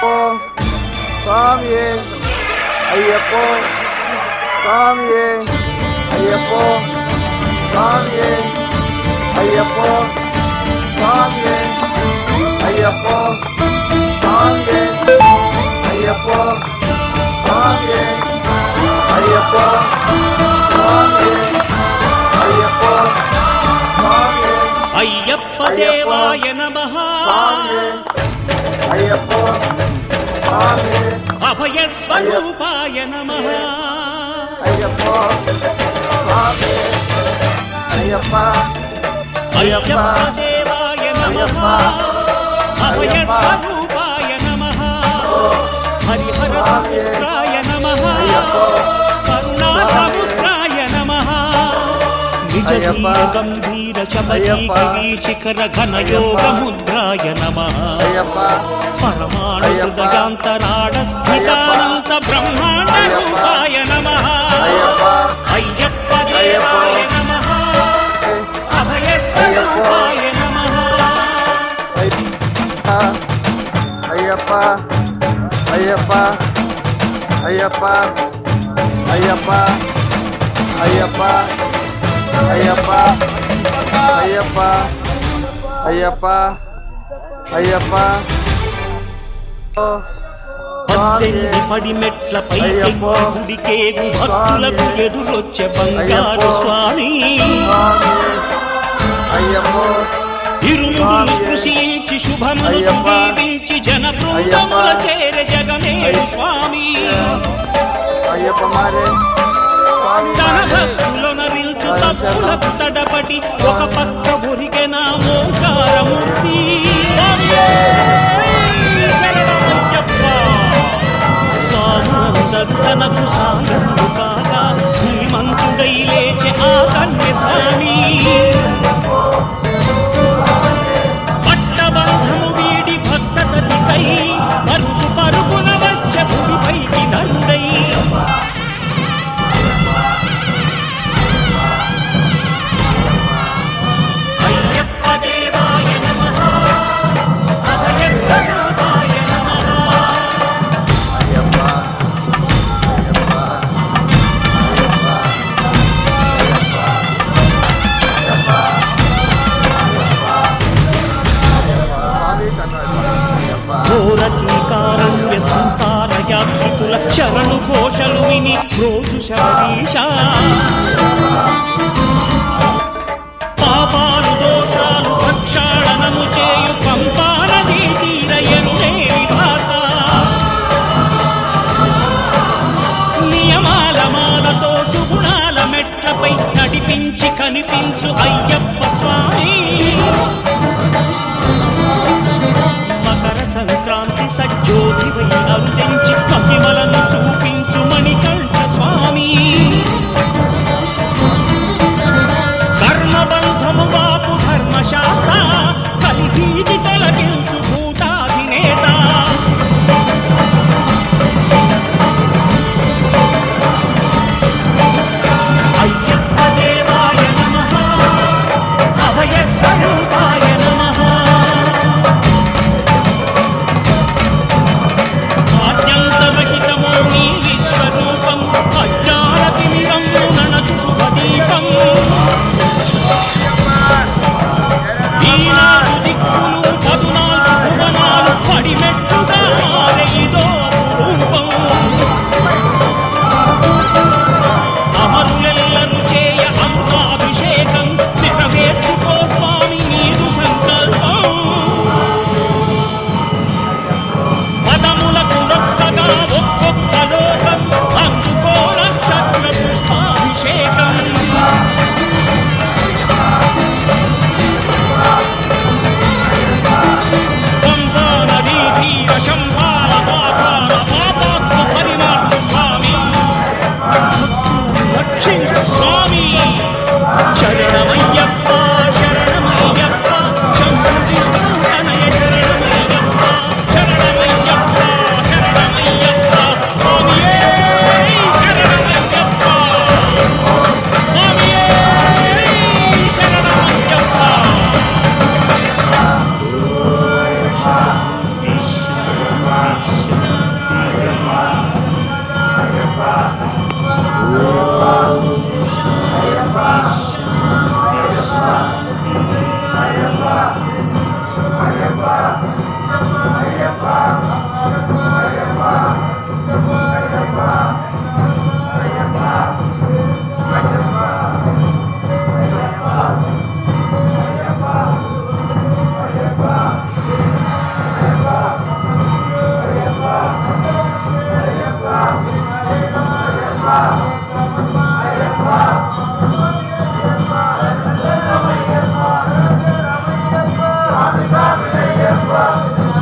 అయ్యప్పో స్వామియే అయ్యప్పో స్వామియే అయ్యప్పో స్వామియే అయ్యప్పో స్వామియే అయ్యప్పో స్వామియే అయ్యప్పో స్వామియే అయ్యప్పో స్వామియే అయ్యప్పో స్వామియే అయ్యప్ప దేవాయ నమ స్వామియే అభయ స్వరూపాయ నమ. అయ్యప్పదేవాయ నమ. అభయ స్వరూపాయ నమ. హరిహర సముద్రాయ నమ. కరుణా సముద్రాయ నమ. నిజ గంభీర శబరి కవీ శిఖర ఘన యోగ ముద్రాయ పరమాణు హృదయాంతరాడ స్థితానంత బ్రహ్మాండ రూపాయ నమ అయ్యప్ప దేవాయ నమ అభయ స్వరూపాయ నమ అయ్యప్ప అయ్యప్ప అయ్యప్ప అయ్యప్ప అయ్యప్ప అయ్యప్ప అయ్యప్ప అయ్యప్ప అయ్యప్ప పద్దెనిమిది పడి మెట్ల పైకి గుడికేగు భక్తులకు ఎదురొచ్చే బంగారు స్వామి. ఇరుముడులు స్పృశించి శుభములు దీవించి జన బృందముల చేరే జగమేడు స్వామి. తన భక్తులను నిల్చు తప్పులకు తడబడి ఒక పక్క ఒరిగెన శరణు ఘోషలు విని రోజు శరీష పాపాలు దోషాలు ప్రక్షాళనము చేయు పంపానదీ తీరయను విలాస నియమాల మాలతో సుగుణాల మెట్లపై నడిపించి కనిపించు అయ్యప్ప స్వామి. మకర సంక్రాంతి సజ్జోతివై అరుదించి మహిమల Thank you.